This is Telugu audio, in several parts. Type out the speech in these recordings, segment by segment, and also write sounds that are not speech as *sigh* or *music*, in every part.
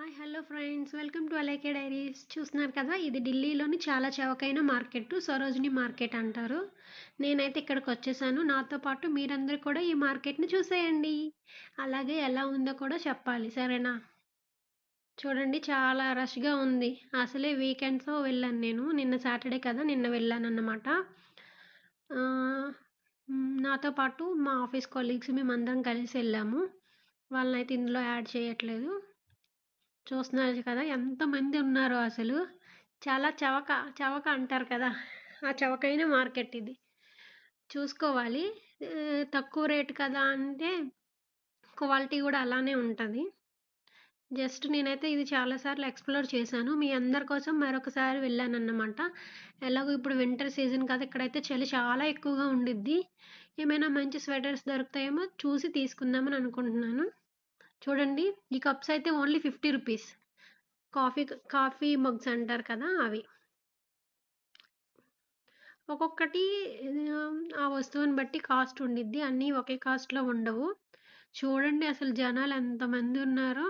Hi hello friends welcome to అలైకే diaries చూస్తున్నారు కదా ఇది ఢిల్లీలోని చాలా చవకైన మార్కెట్ సరోజిని మార్కెట్ అంటారు. నేనైతే ఇక్కడికి వచ్చేసాను. నాతో పాటు మీరందరూ కూడా ఈ మార్కెట్ని చూసేయండి. అలాగే ఎలా ఉందో కూడా చెప్పాలి సరేనా? చూడండి చాలా రష్గా ఉంది. అసలే వీకెండ్స్లో వెళ్ళాను నేను. నిన్న సాటర్డే కదా నిన్న వెళ్ళాను అన్నమాట నాతో పాటు మా ఆఫీస్ కొలీగ్స్ మేమందరం కలిసి వెళ్ళాము. వాళ్ళనైతే ఇందులో యాడ్ చేయట్లేదు. చూస్తున్నారు కదా ఎంతమంది ఉన్నారు అసలు. చాలా చవక చవక అంటారు కదా ఆ చవకైన మార్కెట్ ఇది. చూసుకోవాలి. తక్కువ రేట్ కదా అంటే క్వాలిటీ కూడా అలానే ఉంటుంది. జస్ట్ నేనైతే ఇది చాలాసార్లు ఎక్స్ప్లోర్ చేశాను. మీ అందరి కోసం మరొకసారి వెళ్ళాను అన్నమాట ఎలాగో ఇప్పుడు వింటర్ సీజన్ కదా ఇక్కడైతే చలి చాలా ఎక్కువగా ఉండిద్ది. ఏమైనా మంచి స్వెటర్స్ దొరుకుతాయేమో చూసి తీసుకుందామని అనుకుంటున్నాను. చూడండి ఈ కప్స్ అయితే only fifty rupees. Coffee coffee mugs అంటారు కదా అవి. ఒక్కొక్కటి ఆ వస్తువుని బట్టి కాస్ట్ ఉండిద్ది. అన్నీ ఒకే కాస్ట్లో ఉండవు. చూడండి అసలు జనాలు ఎంతమంది ఉన్నారో.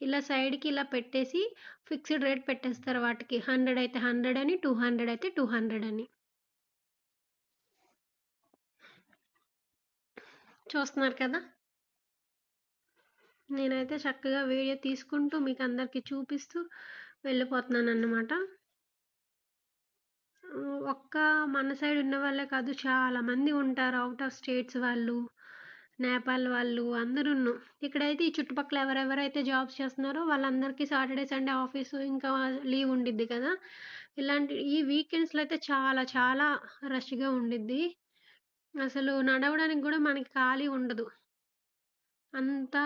ఇలా సైడ్కి ఇలా పెట్టేసి ఫిక్స్డ్ రేట్ పెట్టేస్తారు వాటికి. హండ్రెడ్ అయితే హండ్రెడ్ అని టూ హండ్రెడ్ అయితే టూ హండ్రెడ్ అని. చూస్తున్నారు కదా? నేనైతే చక్కగా వీడియో తీసుకుంటూ మీకు అందరికీ చూపిస్తూ వెళ్ళిపోతున్నాను అన్నమాట ఒక్క మన సైడ్ ఉన్న వాళ్ళే కాదు చాలామంది ఉంటారు. అవుట్ ఆఫ్ స్టేట్స్ వాళ్ళు నేపాల్ వాళ్ళు అందరూ ఇక్కడైతే ఈ చుట్టుపక్కల ఎవరెవరైతే జాబ్స్ చేస్తున్నారో వాళ్ళందరికీ సాటర్డే సండే ఆఫీసు ఇంకా లీవ్ ఉండిద్ది కదా. ఇలాంటి ఈ వీకెండ్స్లో అయితే చాలా చాలా రష్గా ఉండిద్ది. అసలు నడవడానికి కూడా మనకి ఖాళీ ఉండదు. అంతా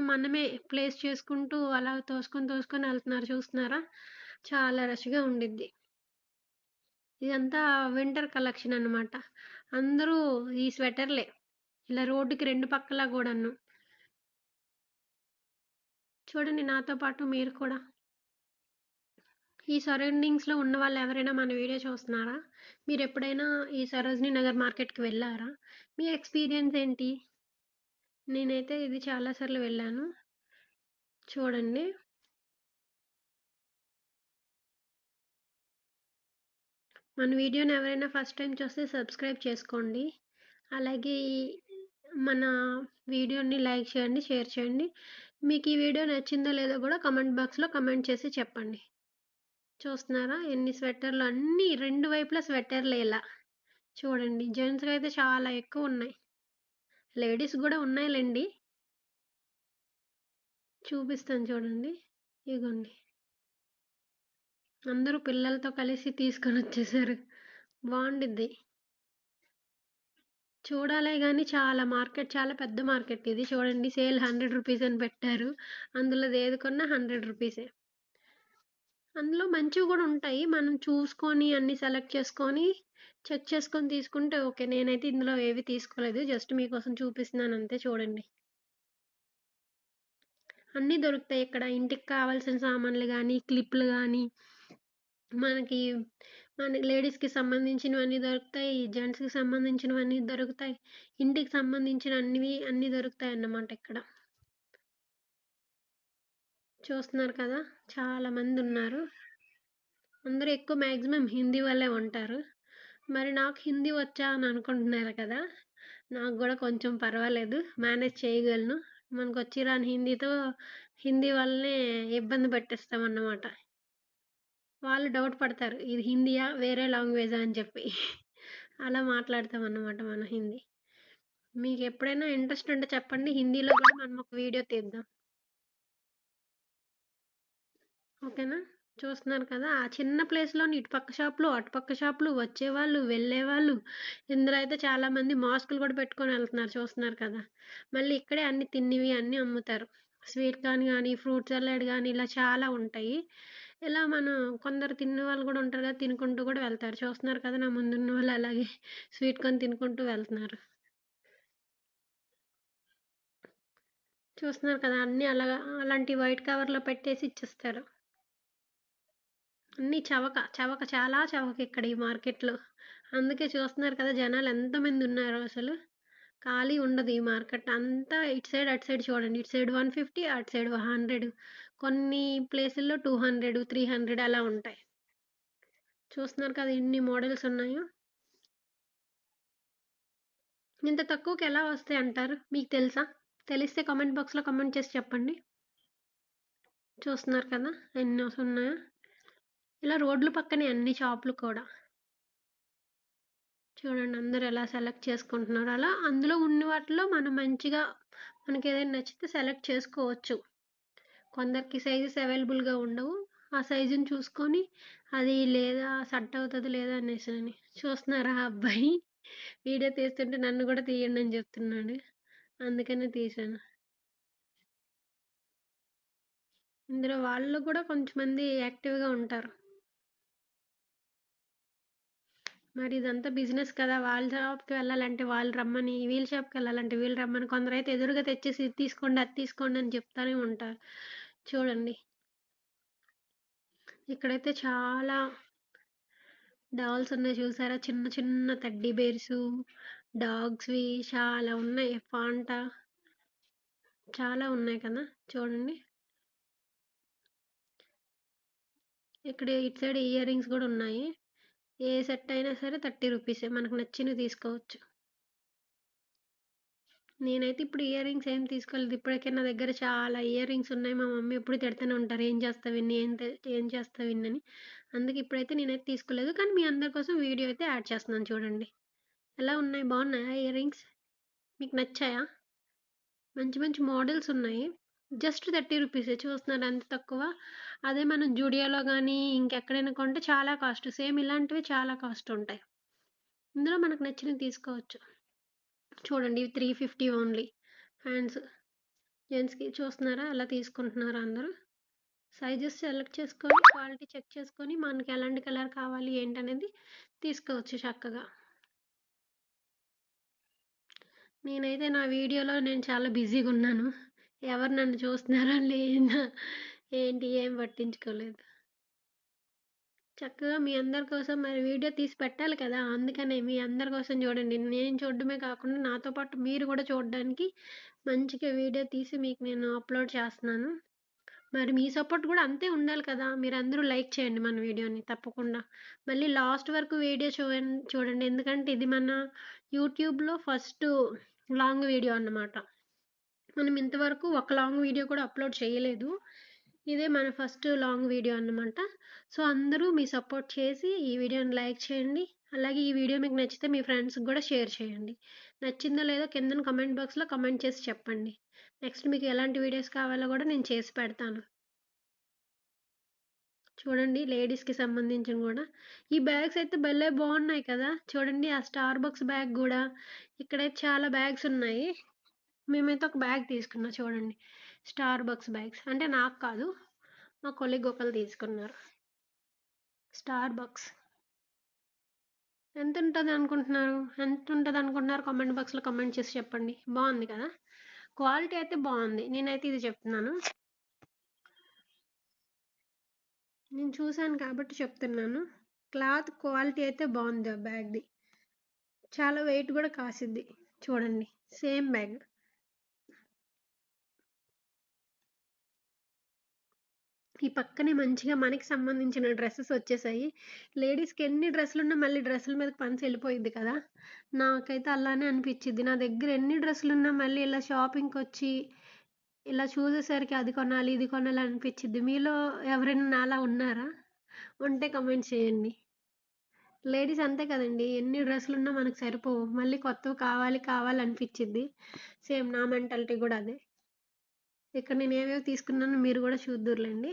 మనమే ప్లేస్ చేసుకుంటూ అలా తోసుకొని తోసుకొని వెళ్తున్నారు. చూస్తున్నారా? చాలా రష్గా ఉండిద్ది. ఇదంతా వింటర్ కలెక్షన్ అనమాట అందరూ ఈ స్వెటర్లే. ఇలా రోడ్డుకి రెండు పక్కల కూడాను. చూడండి నాతో పాటు మీరు కూడా. ఈ సరౌండింగ్స్లో ఉన్న వాళ్ళు ఎవరైనా మన వీడియో చూస్తున్నారా? మీరు ఎప్పుడైనా ఈ సరోజినీ నగర్ మార్కెట్కి వెళ్ళారా? మీ ఎక్స్పీరియన్స్ ఏంటి? నేనైతే ఇది చాలాసార్లు వెళ్ళాను. చూడండి. మన వీడియోని ఎవరైనా ఫస్ట్ టైం చూస్తే సబ్స్క్రైబ్ చేసుకోండి. అలాగే మన వీడియోని లైక్ చేయండి షేర్ చేయండి. మీకు ఈ వీడియో నచ్చిందో లేదో కూడా కమెంట్ బాక్స్లో కమెంట్ చేసి చెప్పండి. చూస్తున్నారా? ఎన్ని స్వెటర్లు? అన్నీ రెండు వైపులా స్వెటర్లు ఇలా. చూడండి జెంట్స్కి అయితే చాలా ఎక్కువ ఉన్నాయి. లేడీస్ కూడా ఉన్నాయిలేండి. చూపిస్తాను చూడండి. ఇగోండి. అందరూ పిల్లలతో కలిసి తీసుకొని వచ్చేసారు. బాగుండిద్ది. చూడాలే కానీ చాలా మార్కెట్ చాలా పెద్ద మార్కెట్ ఇది. చూడండి సేల్ హండ్రెడ్ రూపీస్ అని పెట్టారు. అందులో ఏది కొన్నా హండ్రెడ్ రూపీసే. అందులో మంచివి కూడా ఉంటాయి. మనం చూసుకొని అన్ని సెలెక్ట్ చేసుకొని చెక్ చేసుకొని తీసుకుంటే ఓకే. నేనైతే ఇందులో ఏవి తీసుకోలేదు. జస్ట్ మీకోసం చూపిస్తున్నాను. అంతే చూడండి. అన్నీ దొరుకుతాయి ఇక్కడ. ఇంటికి కావాల్సిన సామాన్లు కానీ క్లిప్లు కానీ మనకి మన లేడీస్కి సంబంధించినవన్నీ దొరుకుతాయి. జెంట్స్కి సంబంధించినవన్నీ దొరుకుతాయి. ఇంటికి సంబంధించిన అన్ని అన్నీ దొరుకుతాయి అన్నమాట ఇక్కడ. చూస్తున్నారు కదా చాలామంది ఉన్నారు. అందరూ ఎక్కువ మ్యాక్సిమం హిందీ వాళ్ళే ఉంటారు. మరి నాకు హిందీ వచ్చా అని అనుకుంటున్నారు కదా నాకు కూడా కొంచెం పర్వాలేదు మేనేజ్ చేయగలను. మనకు వచ్చి రాని హిందీతో హిందీ వాళ్ళనే ఇబ్బంది పెట్టేస్తామన్నమాట వాళ్ళు డౌట్ పడతారు ఇది హిందీయా వేరే లాంగ్వేజా అని చెప్పి. అలా మాట్లాడతాం అన్నమాట మన హిందీ. మీకు ఎప్పుడైనా ఇంట్రెస్ట్ ఉంటే చెప్పండి హిందీలో కూడా మనం ఒక వీడియో తీద్దాం. ఓకేనా? చూస్తున్నారు కదా ఆ చిన్న ప్లేస్లోని ఇటుపక్క షాపులు అటుపక్క షాపులు వచ్చేవాళ్ళు వెళ్ళేవాళ్ళు. ఇందులో అయితే చాలామంది మాస్కులు కూడా పెట్టుకొని వెళ్తున్నారు చూస్తున్నారు కదా. మళ్ళీ ఇక్కడే అన్ని తిన్నివి అన్నీ అమ్ముతారు. స్వీట్ కార్న్ కానీ ఫ్రూట్ సలాడ్ కానీ ఇలా చాలా ఉంటాయి. ఇలా మనం కొందరు తిన్న వాళ్ళు కూడా ఉంటారు కదా తినుకుంటూ కూడా వెళ్తారు. చూస్తున్నారు కదా నా ముందున్న వాళ్ళు అలాగే స్వీట్ కార్న్ తినుకుంటూ వెళ్తున్నారు. చూస్తున్నారు కదా అన్నీ అలా అలాంటి వైట్ కవర్లో పెట్టేసి ఇచ్చేస్తారు. అన్నీ చవక చవక చాలా చవక ఇక్కడ ఈ మార్కెట్లో. అందుకే చూస్తున్నారు కదా జనాలు ఎంతమంది ఉన్నారు అసలు. ఖాళీ ఉండదు ఈ మార్కెట్ అంతా. ఇటు సైడ్ అటు సైడ్ చూడండి. ఇటు సైడ్ వన్ ఫిఫ్టీ అటు సైడ్ హండ్రెడ్. కొన్ని ప్లేసుల్లో టూ హండ్రెడ్ త్రీ హండ్రెడ్ అలా ఉంటాయి. చూస్తున్నారు కదా ఎన్ని మోడల్స్ ఉన్నాయో. ఇంత తక్కువకి ఎలా వస్తాయి అంటారు? మీకు తెలుసా? తెలిస్తే కామెంట్ బాక్స్లో కామెంట్ చేసి చెప్పండి. చూస్తున్నారు కదా ఎన్ని ఉన్నాయో. ఇలా రోడ్లు పక్కనే అన్ని షాపులు కూడా. చూడండి అందరు ఎలా సెలెక్ట్ చేసుకుంటున్నారు. అలా అందులో ఉన్న వాటిలో మనం మంచిగా మనకి ఏదైనా నచ్చితే సెలెక్ట్ చేసుకోవచ్చు. కొందరికి సైజెస్ అవైలబుల్గా ఉండవు. ఆ సైజుని చూసుకొని అది లేదా సెట్ అవుతుంది లేదా అనేసి అని చూస్తున్నారా ఆ అబ్బాయి? వీడియో తీస్తుంటే నన్ను కూడా తీయండి అని చెప్తున్నాడు. అందుకనే తీశాను. ఇందులో వాళ్ళు కూడా కొంచెమంది యాక్టివ్గా ఉంటారు. మరి ఇదంతా బిజినెస్ కదా. వాళ్ళ షాప్కి వెళ్ళాలంటే వాళ్ళు రమ్మని వీళ్ళ షాప్కి వెళ్ళాలంటే వీళ్ళు రమ్మని కొందరు అయితే ఎదురుగా తెచ్చేసి ఇది తీసుకోండి అది తీసుకోండి అని చెప్తానే ఉంటారు. చూడండి. ఇక్కడైతే చాలా డాల్స్ ఉన్నాయి చూసారా? చిన్న చిన్న తడ్డీ బేర్స్ డాగ్స్వి చాలా ఉన్నాయి. ఫాంటా చాలా ఉన్నాయి కదా. చూడండి. ఇక్కడ ఇటు సైడ్ ఇయర్ రింగ్స్ కూడా ఉన్నాయి. ఏ సెట్ అయినా సరే థర్టీ రూపీసే. మనకు నచ్చినవి తీసుకోవచ్చు. నేనైతే ఇప్పుడు ఇయర్ రింగ్స్ ఏం తీసుకోలేదు. ఇప్పటికే నా దగ్గర చాలా ఇయర్ రింగ్స్ ఉన్నాయి. మా మమ్మీ ఎప్పుడు తిడుతూనే ఉంటారు ఏం చేస్తావు ఇన్ని? ఏం ఏం చేస్తావు అని. అందుకే ఇప్పుడైతే నేనైతే తీసుకోలేదు. కానీ మీ అందరి కోసం వీడియో అయితే యాడ్ చేస్తున్నాను చూడండి. ఎలా ఉన్నాయి? బాగున్నాయా ఇయర్ రింగ్స్? మీకు నచ్చాయా? మంచి మంచి మోడల్స్ ఉన్నాయి. జస్ట్ థర్టీ రూపీసే చూస్తున్నారు అంత తక్కువ. అదే మనం జూడియోలో కానీ ఇంకెక్కడైనా కొంటే చాలా కాస్ట్. సేమ్ ఇలాంటివి చాలా కాస్ట్ ఉంటాయి. ఇందులో మనకు నచ్చినవి తీసుకోవచ్చు. చూడండి త్రీ ఫిఫ్టీ ఓన్లీ. హ్యాండ్స్. జెంట్స్కి చూస్తున్నారా? అలా తీసుకుంటున్నారా అందరూ? సైజెస్ సెలెక్ట్ చేసుకొని క్వాలిటీ చెక్ చేసుకొని మనకి ఎలాంటి కలర్ కావాలి ఏంటనేది తీసుకోవచ్చు చక్కగా. నేనైతే నా వీడియోలో నేను చాలా బిజీగా ఉన్నాను ఎవరు నన్ను చూస్తున్నారా లేదా ఏంటి ఏం పట్టించుకోలేదు. చక్కగా మీ అందరి కోసం మరి వీడియో తీసి పెట్టాలి కదా అందుకనే మీ అందరి కోసం చూడండి. నేను చూడడమే కాకుండా నాతో పాటు మీరు కూడా చూడడానికి మంచిగా వీడియో తీసి మీకు నేను అప్లోడ్ చేస్తున్నాను. మరి మీ సపోర్ట్ కూడా అంతే ఉండాలి కదా మీరు అందరూ లైక్ చేయండి మన వీడియోని తప్పకుండా. మళ్ళీ లాస్ట్ వరకు వీడియో చూడండి చూడండి. ఎందుకంటే ఇది మన యూట్యూబ్లో ఫస్ట్ లాంగ్ వీడియో అన్నమాట. మనం ఇంతవరకు ఒక లాంగ్ వీడియో కూడా అప్లోడ్ చేయలేదు. ఇదే మన ఫస్ట్ లాంగ్ వీడియో అన్నమాట. సో అందరూ మీ సపోర్ట్ చేసి ఈ వీడియోని లైక్ చేయండి. అలాగే ఈ వీడియో మీకు నచ్చితే మీ ఫ్రెండ్స్కి కూడా షేర్ చేయండి. నచ్చిందో లేదో కింద కమెంట్ బాక్స్లో కమెంట్ చేసి చెప్పండి. నెక్స్ట్ మీకు ఎలాంటి వీడియోస్ కావాలో కూడా నేను చేసి పెడతాను. చూడండి లేడీస్కి సంబంధించిన కూడా. ఈ బ్యాగ్స్ అయితే భలే బాగున్నాయి కదా. చూడండి ఆ స్టార్ బాక్స్ బ్యాగ్ కూడా. ఇక్కడైతే చాలా బ్యాగ్స్ ఉన్నాయి. మేమైతే ఒక బ్యాగ్ తీసుకున్నాం చూడండి. స్టార్ బక్స్ బ్యాగ్స్ అంటే నాకు కాదు మా కొలిగ్ ఒకరు తీసుకున్నారు. స్టార్ బక్స్ ఎంత ఉంటుంది అనుకుంటున్నారు? ఎంత ఉంటుంది అనుకుంటున్నారు కామెంట్ బాక్స్లో కామెంట్ చేసి చెప్పండి. బాగుంది కదా? క్వాలిటీ అయితే బాగుంది. నేనైతే ఇది చెప్తున్నాను. నేను చూశాను కాబట్టి చెప్తున్నాను. క్లాత్ క్వాలిటీ అయితే బాగుంది ఆ బ్యాగ్ది చాలా వెయిట్ కూడా కాసిద్ది. చూడండి. సేమ్ బ్యాగ్ ఈ పక్కనే మంచిగా మనకి సంబంధించిన డ్రెస్సెస్ వచ్చేసాయి. లేడీస్కి ఎన్ని డ్రెస్సులు ఉన్నా మళ్ళీ డ్రెస్సుల మీద పంచి వెళ్ళిపోయింది కదా. నాకైతే అలానే అనిపించింది నా దగ్గర ఎన్ని డ్రెస్సులు ఉన్నా మళ్ళీ ఇలా షాపింగ్కి వచ్చి ఇలా చూసేసరికి అది కొనాలి ఇది కొనాలి అనిపించింది మీలో ఎవరైనా నాలా ఉన్నారా? ఉంటే కమెంట్ చేయండి. లేడీస్ అంతే కదండి. ఎన్ని డ్రెస్సులు ఉన్నా మనకు సరిపోవు. మళ్ళీ కొత్తవి కావాలి కావాలి అనిపించింది సేమ్ నా మెంటాలిటీ కూడా అదే. ఇక్కడ నేను ఏవేవి తీసుకున్నానో మీరు కూడా చూద్దురులేండి.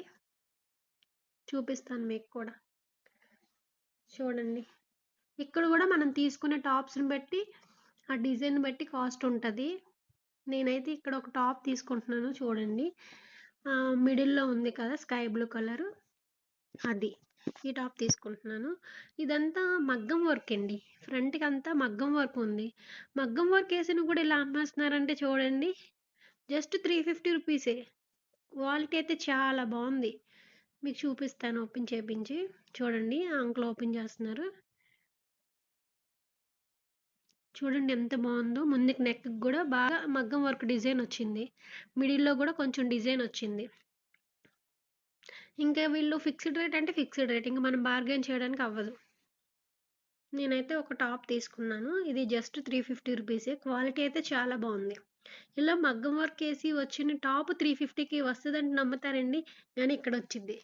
చూపిస్తాను మీకు కూడా. చూడండి. ఇక్కడ కూడా మనం తీసుకునే టాప్స్ని బట్టి ఆ డిజైన్ బట్టి కాస్ట్ ఉంటుంది. నేనైతే ఇక్కడ ఒక టాప్ తీసుకుంటున్నాను చూడండి. మిడిల్లో ఉంది కదా స్కై బ్లూ కలర్. అది. ఈ టాప్ తీసుకుంటున్నాను. ఇదంతా మగ్గం వర్క్ అండి. ఫ్రంట్కి అంతా మగ్గం వర్క్ ఉంది. మగ్గం వర్క్ వేసిన కూడా ఇలా అమ్మేస్తున్నారంటే చూడండి. జస్ట్ త్రీ ఫిఫ్టీ రూపీసే. క్వాలిటీ అయితే చాలా బాగుంది. మీకు చూపిస్తాను. ఓపెన్ చేపించి చూడండి. ఆ అంకుల్ ఓపెన్ చేస్తున్నారు. చూడండి ఎంత బాగుందో. ముందుకు నెక్ కూడా బాగా మగ్గం వర్క్ డిజైన్ వచ్చింది. మిడిల్లో కూడా కొంచెం డిజైన్ వచ్చింది. ఇంకా వీళ్ళు ఫిక్స్డ్ రేట్ అంటే ఫిక్స్డ్ రేట్ ఇంకా మనం బార్గెన్ చేయడానికి అవ్వదు. నేనైతే ఒక టాప్ తీసుకున్నాను. ఇది జస్ట్ త్రీ ఫిఫ్టీ రూపీసే క్వాలిటీ అయితే చాలా బాగుంది. ఇలా మగ్గం వర్క్ వేసి వచ్చిన టాప్ త్రీ ఫిఫ్టీకి వస్తుందంటే నమ్ముతారండి. కానీ ఇక్కడ వచ్చింది.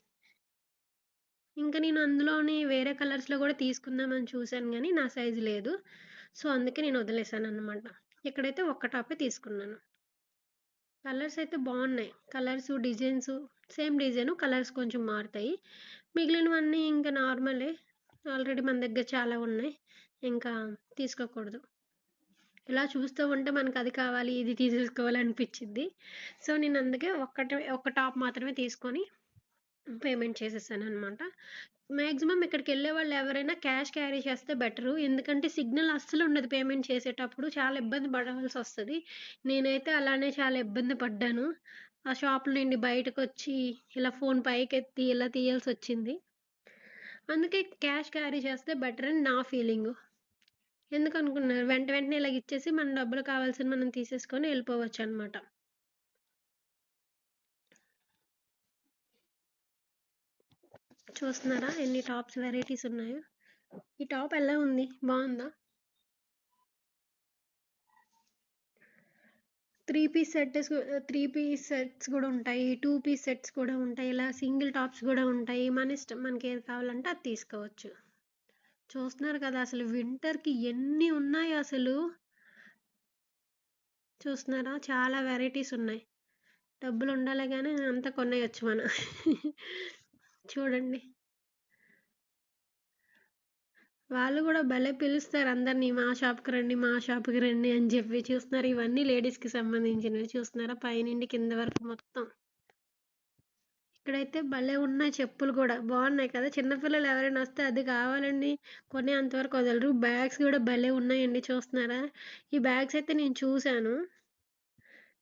ఇంకా నేను అందులోని వేరే కలర్స్లో కూడా తీసుకుందామని చూశాను కానీ నా సైజు లేదు. సో అందుకే నేను వదిలేసాను అనమాట ఇక్కడైతే ఒక్క టాపే తీసుకున్నాను. కలర్స్ అయితే బాగున్నాయి. Colours designs same design colours కొంచెం మారుతాయి. మిగిలినవన్నీ ఇంకా నార్మలే. ఆల్రెడీ మన దగ్గర చాలా ఉన్నాయి. ఇంకా తీసుకోకూడదు. ఇలా చూస్తూ ఉంటే మనకు అది కావాలి ఇది తీసేసుకోవాలి అనిపించింది సో నేను అందుకే ఒక్కటే ఒక టాప్ మాత్రమే తీసుకొని పేమెంట్ చేసేసాను అనమాట మ్యాక్సిమం ఇక్కడికి వెళ్ళే వాళ్ళు ఎవరైనా క్యాష్ క్యారీ చేస్తే బెటరు. ఎందుకంటే సిగ్నల్ అస్సలు ఉండదు పేమెంట్ చేసేటప్పుడు. చాలా ఇబ్బంది పడవలసి వస్తుంది. నేనైతే అలానే చాలా ఇబ్బంది పడ్డాను. ఆ షాప్ నుండి బయటకు వచ్చి ఇలా ఫోన్ పైకి ఎత్తి ఇలా తీయాల్సి వచ్చింది. అందుకే క్యాష్ క్యారీ చేస్తే బెటర్ అని నా ఫీలింగ్. ఎందుకు అనుకున్నారు వెంట వెంటనే ఇలా ఇచ్చేసి మన డబ్బులు కావాల్సిన మనం తీసేసుకొని వెళ్ళిపోవచ్చు అనమాట చూస్తున్నారా? ఎన్ని టాప్స్ వెరైటీస్ ఉన్నాయో? ఈ టాప్ ఎలా ఉంది? బాగుందా? Three piece sets three piece sets కూడా ఉంటాయి టూ పీస్ సెట్స్ కూడా ఉంటాయి ఇలా సింగిల్ టాప్స్ కూడా ఉంటాయి. మన ఇష్టం మనకి ఏది కావాలంటే అది తీసుకోవచ్చు. చూస్తున్నారు కదా అసలు వింటర్కి ఎన్ని ఉన్నాయి అసలు? చూస్తున్నారా? చాలా వెరైటీస్ ఉన్నాయి. డబ్బులు ఉండాలి కానీ అంతా కొనేయచ్చు మనం. *laughs* చూడండి. వాళ్ళు కూడా భలే పిలుస్తారు అందరినీ మా షాప్కి రండి మా షాప్కి రండి అని చెప్పి. చూస్తున్నారు ఇవన్నీ లేడీస్కి సంబంధించినవి. చూస్తున్నారా? పైనుండి కింద వరకు మొత్తం. ఇక్కడైతే భలే ఉన్నాయి చెప్పులు కూడా. బాగున్నాయి కదా? చిన్నపిల్లలు ఎవరైనా వస్తే అది కావాలండి. కొనే అంతవరకు వదలరు. బ్యాగ్స్ కూడా భలే ఉన్నాయండి. చూస్తున్నారా? ఈ బ్యాగ్స్ అయితే నేను చూశాను.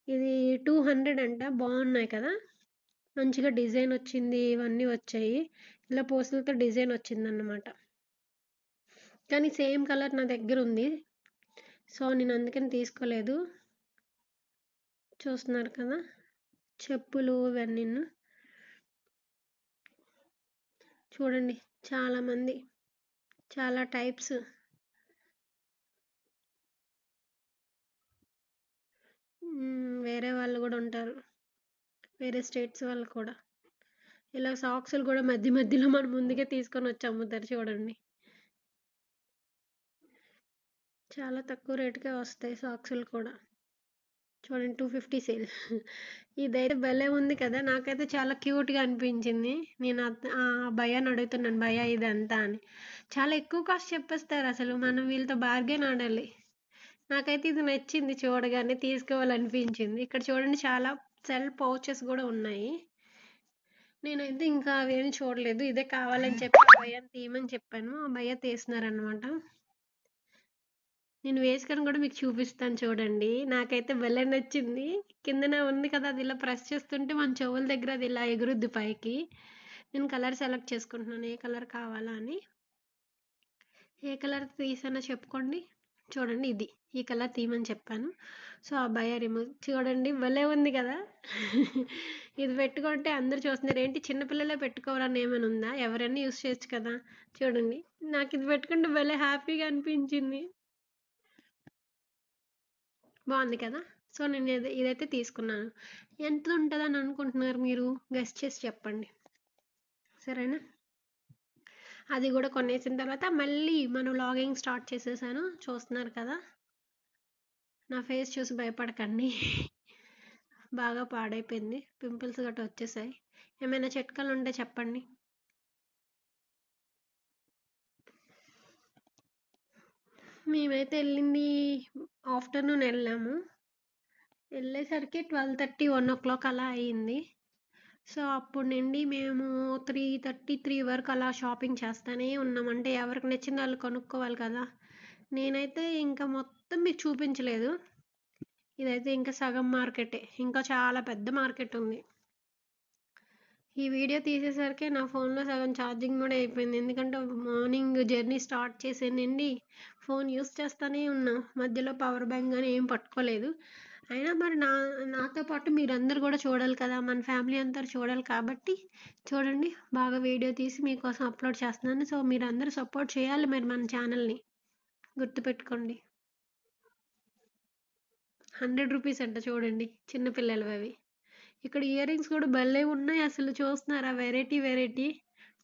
ఇది టూ హండ్రెడ్ అంట. బాగున్నాయి కదా? మంచిగా డిజైన్ వచ్చింది. ఇవన్నీ వచ్చాయి. ఇలా పూసలతో డిజైన్ వచ్చిందన్నమాట. కానీ సేమ్ కలర్ నా దగ్గర ఉంది. సో నేను అందుకని తీసుకోలేదు. చూస్తున్నారు కదా? చెప్పులు ఇవన్నీ. చూడండి చాలామంది చాలా టైప్స్. వేరే వాళ్ళు కూడా ఉంటారు. వేరే స్టేట్స్ వాళ్ళు కూడా. ఇలా సాక్స్లు కూడా మధ్య మధ్యలో మనం ముందుకే తీసుకొని వచ్చి అమ్ముతారు చూడండి. చాలా తక్కువ రేటుకే వస్తాయి సాక్సులు కూడా. చూడండి టూ ఫిఫ్టీ సేల్ ఇదైతే భలే ఉంది కదా! నాకైతే చాలా క్యూట్గా అనిపించింది. నేను ఆ భయాన్ని అడుగుతున్నాను భయ ఇదంతా అని. చాలా ఎక్కువ కాస్ట్ చెప్పేస్తారు అసలు మనం వీళ్ళతో బార్గెన్ ఆడాలి. నాకైతే ఇది నచ్చింది చూడగానే తీసుకోవాలనిపించింది. ఇక్కడ చూడండి చాలా సెల్ పౌచెస్ కూడా ఉన్నాయి. నేనైతే ఇంకా అవేమి చూడలేదు. ఇదే కావాలని చెప్పి ఆ భయ్యని తీయమని చెప్పాను. ఆ భయ్య తీస్తున్నారనమాట నేను వేసుకొని కూడా మీకు చూపిస్తాను చూడండి. నాకైతే భలే నచ్చింది. కిందన ఉంది కదా అది ఇలా ప్రెస్ చేస్తుంటే మన చెవుల దగ్గర అది ఇలా ఎగురుద్ది పైకి. నేను కలర్ సెలెక్ట్ చేసుకుంటున్నాను. ఏ కలర్ కావాలా అని. ఏ కలర్ తీసానో చెప్పుకోండి. చూడండి ఇది. ఈ కలర్ తీయమని చెప్పాను. సో ఆ భయ రిమూవ్ చూడండి భలే ఉంది కదా. ఇది పెట్టుకుంటే అందరు చూస్తున్నారు. ఏంటి చిన్నపిల్లలే పెట్టుకోవాలని ఏమైనా ఉందా? ఎవరైనా యూస్ చేయొచ్చు కదా. చూడండి. నాకు ఇది పెట్టుకుంటే భలే హ్యాపీగా అనిపించింది. బాగుంది కదా? సో నేను ఇదైతే తీసుకున్నాను. ఎంత ఉంటుందని అనుకుంటున్నారు మీరు? గెస్ట్ చేసి చెప్పండి. సరేనా? అది కూడా కొనేసిన తర్వాత మళ్ళీ మనం లాగింగ్ స్టార్ట్ చేసేసాను. చూస్తున్నారు కదా? నా ఫేస్ చూసి భయపడకండి. బాగా పాడైపోయింది. పింపుల్స్ గట్రా వచ్చేసాయి. ఏమైనా చిట్కాలు ఉంటే చెప్పండి. మేమైతే వెళ్ళింది ఆఫ్టర్నూన్ వెళ్ళాము వెళ్ళేసరికి twelve thirty one o'clock అలా అయ్యింది సో అప్పుడు నుండి మేము త్రీ థర్టీ త్రీ వరకు అలా షాపింగ్ చేస్తూనే ఉన్నాం. అంటే ఎవరికి నచ్చింది వాళ్ళు కొనుక్కోవాలి కదా. నేనైతే ఇంకా మొత్తం మీకు చూపించలేదు. ఇదైతే ఇంకా సగం మార్కెటే. ఇంకా చాలా పెద్ద మార్కెట్ ఉంది. ఈ వీడియో తీసేసరికి నా ఫోన్లో సగం ఛార్జింగ్ కూడా అయిపోయింది. ఎందుకంటే మార్నింగ్ జర్నీ స్టార్ట్ చేసానండి. ఫోన్ యూస్ చేస్తూనే ఉన్నా. మధ్యలో పవర్ బ్యాంక్ కానీ ఏం పట్టుకోలేదు. అయినా మరి నా నాతో పాటు మీరందరూ కూడా చూడాలి కదా. మన ఫ్యామిలీ అంతా చూడాలి కాబట్టి చూడండి. బాగా వీడియో తీసి మీకోసం అప్లోడ్ చేస్తున్నాను. సో మీరు సపోర్ట్ చేయాలి మరి మన ఛానల్ని. గుర్తుపెట్టుకోండి. హండ్రెడ్ రూపీస్ అంట చూడండి. చిన్నపిల్లలవి అవి. ఇక్కడ ఇయర్ రింగ్స్ కూడా భలే ఉన్నాయి అసలు చూస్తున్నారా? వెరైటీ వెరైటీ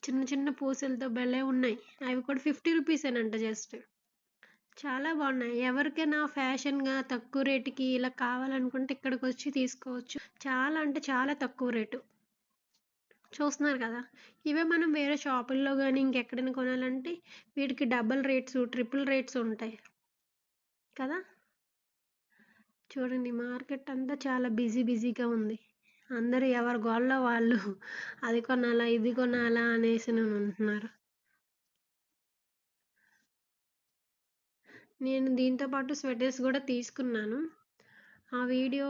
చిన్న చిన్న పూసలతో భలే ఉన్నాయి. అవి కూడా ఫిఫ్టీ రూపీసేనంట జస్ట్ చాలా బాగున్నాయి. ఎవరికైనా ఫ్యాషన్గా తక్కువ రేటుకి ఇలా కావాలనుకుంటే ఇక్కడికి వచ్చి తీసుకోవచ్చు. చాలా అంటే చాలా తక్కువ రేటు చూస్తున్నారు కదా? ఇవే మనం వేరే షాపుల్లో కానీ ఇంకెక్కడైనా కొనాలంటే వీటికి డబల్ రేట్స్ ట్రిపుల్ రేట్స్ ఉంటాయి. కదా? చూడండి మార్కెట్ అంతా చాలా బిజీ బిజీగా ఉంది. అందరూ ఎవరి గోల్లో వాళ్ళు? అది కొనాలా ఇది కొనాలా అనేసి నేను ఉంటున్నారు నేను దీంతో పాటు స్వెటర్స్ కూడా తీసుకున్నాను. ఆ వీడియో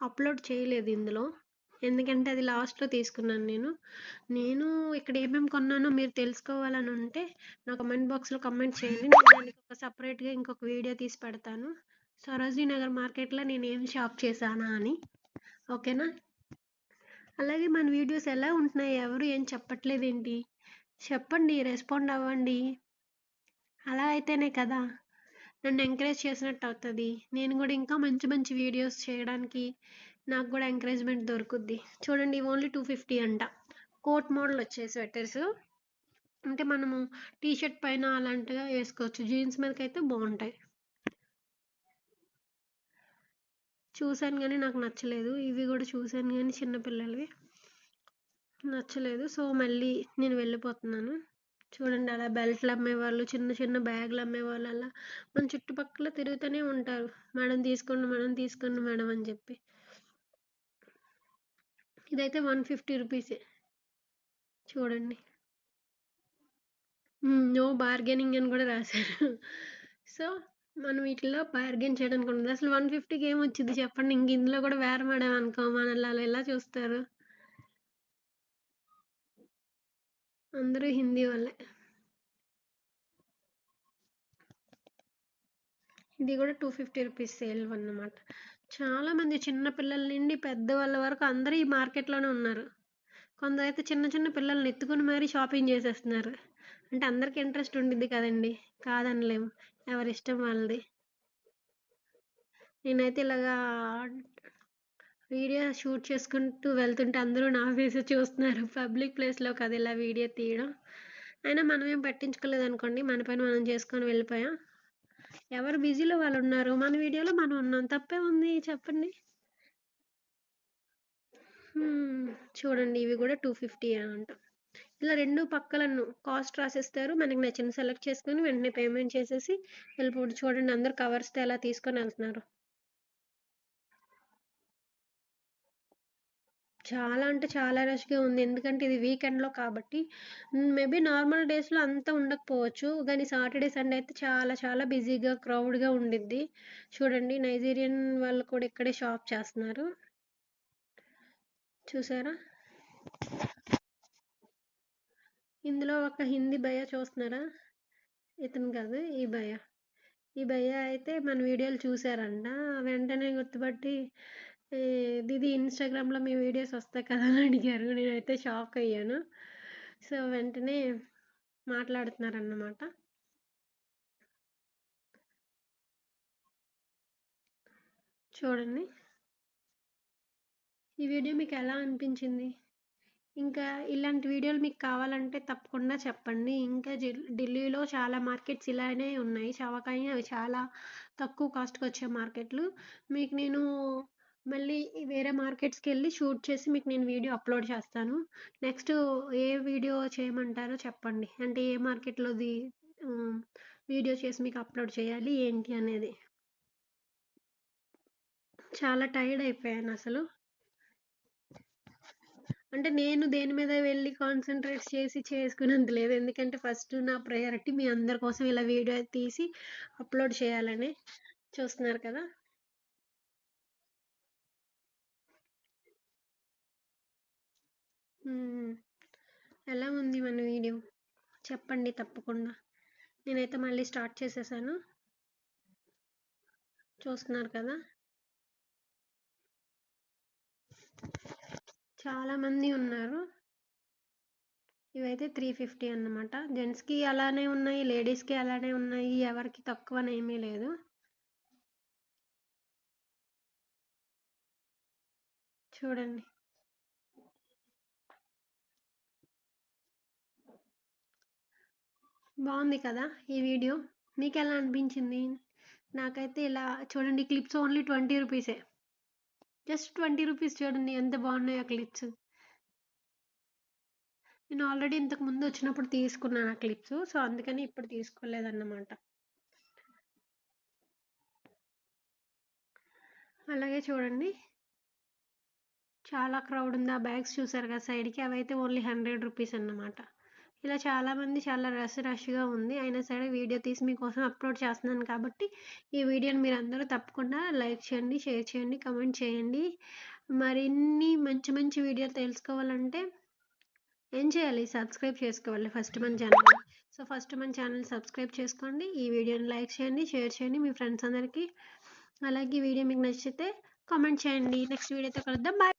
అప్లోడ్ చేయలేదు ఇందులో. ఎందుకంటే అది లాస్ట్లో తీసుకున్నాను నేను. నేను ఇక్కడ ఏమేమి కొన్నానో మీరు తెలుసుకోవాలని ఉంటే నా కమెంట్ బాక్స్లో కమెంట్ చేయండి. నేను దానికి ఒక సపరేట్గా ఇంకొక వీడియో తీసి పెడతాను. సరోజినీ నగర్ మార్కెట్లో నేను ఏం షాప్ చేశానా అని. ఓకేనా? అలాగే మన వీడియోస్ ఎలా ఉంటున్నాయి ఎవరు ఏం చెప్పట్లేదేంటి చెప్పండి రెస్పాండ్ అవ్వండి. అలా అయితేనే కదా. నన్ను ఎంకరేజ్ చేసినట్టు అవుతుంది. నేను కూడా ఇంకా మంచి మంచి వీడియోస్ చేయడానికి నాకు కూడా ఎంకరేజ్మెంట్ దొరుకుద్ది. చూడండి ఓన్లీ టూ ఫిఫ్టీ అంట. కోట్ మోడల్ వచ్చే స్వెటర్స్ అంటే మనము టీ షర్ట్ పైన అలాంటిగా వేసుకోవచ్చు. జీన్స్ మీదకి అయితే బాగుంటాయి. చూశాను కానీ నాకు నచ్చలేదు. ఇవి కూడా చూశాను కానీ చిన్నపిల్లలవి నచ్చలేదు. సో మళ్ళీ నేను వెళ్ళిపోతున్నాను. చూడండి అలా బెల్ట్లు అమ్మేవాళ్ళు చిన్న చిన్న బ్యాగులు అమ్మేవాళ్ళు అలా మన చుట్టుపక్కల తిరుగుతూనే ఉంటారు. మేడం తీసుకోండి మేడం తీసుకోండి మేడం అని చెప్పి. ఇదైతే వన్ ఫిఫ్టీ రూపీసే. చూడండి. నో బార్గెనింగ్ అని కూడా రాశారు. సో మనం వీటిలో బార్గెన్ చేయడానికి ఉండదు. అసలు వన్ ఫిఫ్టీకి ఏం వచ్చింది చెప్పండి. ఇంక ఇందులో కూడా బేరమాడాం అనుకో మనల్ని అలా ఎలా చూస్తారు? అందరూ హిందీ వాళ్ళే. ఇది కూడా టూ ఫిఫ్టీ రూపీస్ సేల్ అన్నమాట. చాలా మంది చిన్న పిల్లల నుండి పెద్దవాళ్ళ వరకు అందరూ ఈ మార్కెట్లోనే ఉన్నారు. కొందరైతే చిన్న చిన్న పిల్లల్ని ఎత్తుకుని మరీ షాపింగ్ చేసేస్తున్నారు. అంటే అందరికి ఇంట్రెస్ట్ ఉండిద్ది కదండి. కాదనలేము. ఎవరి ఇష్టం వాళ్ళది. నేనైతే ఇలాగా వీడియో షూట్ చేసుకుంటూ వెళ్తుంటే అందరూ నా ఫేస్ చూస్తున్నారు. పబ్లిక్ ప్లేస్లో కదా ఇలా వీడియో తీయడం. అయినా మనం ఏం పట్టించుకోలేదు అనుకోండి. మన పని మనం చేసుకొని వెళ్ళిపోయాం. ఎవరు బిజీలో వాళ్ళు ఉన్నారు? మన వీడియోలో మనం ఉన్నాం. తప్పే ఉంది చెప్పండి. చూడండి. ఇవి కూడా టూ ఫిఫ్టీ అంట. ఇలా రెండు పక్కలను కాస్ట్ రాసేస్తారు. మనకి నచ్చిన సెలెక్ట్ చేసుకొని వెంటనే పేమెంట్ చేసేసి వెళ్ళిపోండి చూడండి అందరు కవర్స్తో ఎలా తీసుకొని వెళ్తున్నారు. చాలా అంటే చాలా రష్గా ఉంది. ఎందుకంటే ఇది వీకెండ్లో కాబట్టి మేబీ నార్మల్ డేస్లో అంత ఉండకపోవచ్చు. కానీ సాటర్డే సండే అయితే చాలా చాలా బిజీగా క్రౌడ్గా ఉండిద్ది. చూడండి నైజీరియన్ వాళ్ళు కూడా ఇక్కడే షాప్ చేస్తున్నారు. చూసారా? ఇందులో ఒక హిందీ భయ చూస్తున్నారా? ఇతను కాదు ఈ భయ ఈ భయ అయితే మన వీడియోలు చూసారంట వెంటనే గుర్తుపట్టి దీది ఇన్స్టాగ్రామ్లో మీ వీడియోస్ వస్తాయి కదా అని అడిగారు. నేనైతే షాక్ అయ్యాను. సో వెంటనే మాట్లాడుతున్నారన్నమాట. చూడండి. ఈ వీడియో మీకు ఎలా అనిపించింది? ఇంకా ఇలాంటి వీడియోలు మీకు కావాలంటే తప్పకుండా చెప్పండి. ఇంకా ఢిల్లీలో చాలా మార్కెట్స్ ఇలానే ఉన్నాయి. చవకాయి అవి చాలా తక్కువ కాస్ట్కి వచ్చే మార్కెట్లు. మీకు నేను మళ్ళీ వేరే మార్కెట్స్కి వెళ్ళి షూట్ చేసి మీకు నేను వీడియో అప్లోడ్ చేస్తాను. నెక్స్ట్ ఏ వీడియో చేయమంటారో చెప్పండి. అంటే ఏ మార్కెట్లోది వీడియో చేసి మీకు అప్లోడ్ చేయాలి ఏంటి అనేది. చాలా టైర్డ్ అయిపోయాను అసలు. అంటే నేను దేని మీద వెళ్ళి కాన్సన్ట్రేట్ చేసి చేసుకునేంత లేదు ఎందుకంటే ఫస్ట్ నా ప్రయారిటీ మీ అందరి కోసం ఇలా వీడియో తీసి అప్లోడ్ చేయాలని చూస్తున్నారు కదా ఎలా ఉంది మన వీడియో? చెప్పండి తప్పకుండా. నేనైతే మళ్ళీ స్టార్ట్ చేసేసాను. చూస్తున్నారు కదా! చాలామంది ఉన్నారు. ఇవైతే 350 అన్నమాట. జెంట్స్‌కి అలానే ఉన్నాయి. లేడీస్‌కి అలానే ఉన్నాయి. ఎవరికి తక్కువనేమీ లేదు. చూడండి. బాగుంది కదా! ఈ వీడియో. మీకెలా అనిపించింది? నాకైతే ఇలా చూడండి క్లిప్స్ ఓన్లీ 20 రూపీసే. జస్ట్ 20 రూపీస్ చూడండి ఎంత బాగున్నాయో క్లిప్స్. నేను ఆల్రెడీ ఇంతకు ముందు వచ్చినప్పుడు తీసుకున్నాను ఆ క్లిప్స్. సో, అందుకని ఇప్పుడు తీసుకోలేదన్నమాట. అలాగే చూడండి. చాలా క్రౌడ్ ఉంది. ఆ బ్యాగ్స్ చూసారు కదా సైడ్‌కి అవైతే ఓన్లీ 100 రూపీస్ అన్నమాట. ఇలా చాలామంది చాలా రష్ రష్‌గా ఉంది. అయినా సరే వీడియో తీసి మీకోసం అప్‌లోడ్ చేస్తున్నాను కాబట్టి ఈ వీడియోని మీరందరూ తప్పకుండా లైక్ చేయండి, షేర్ చేయండి, కమెంట్ చేయండి. మరిన్ని మంచి మంచి వీడియోలు తెలుసుకోవాలంటే ఏం చేయాలి? సబ్స్క్రైబ్ చేసుకోవాలి ఫస్ట్ మన ఛానల్ సో, ఫస్ట్ మన ఛానల్ సబ్స్క్రైబ్ చేసుకోండి. ఈ వీడియోని లైక్ చేయండి, షేర్ చేయండి మీ ఫ్రెండ్స్ అందరికీ. అలాగే ఈ వీడియో మీకు నచ్చితే కామెంట్ చేయండి. నెక్స్ట్ వీడియోతో కలుద్దాం. బాయ్.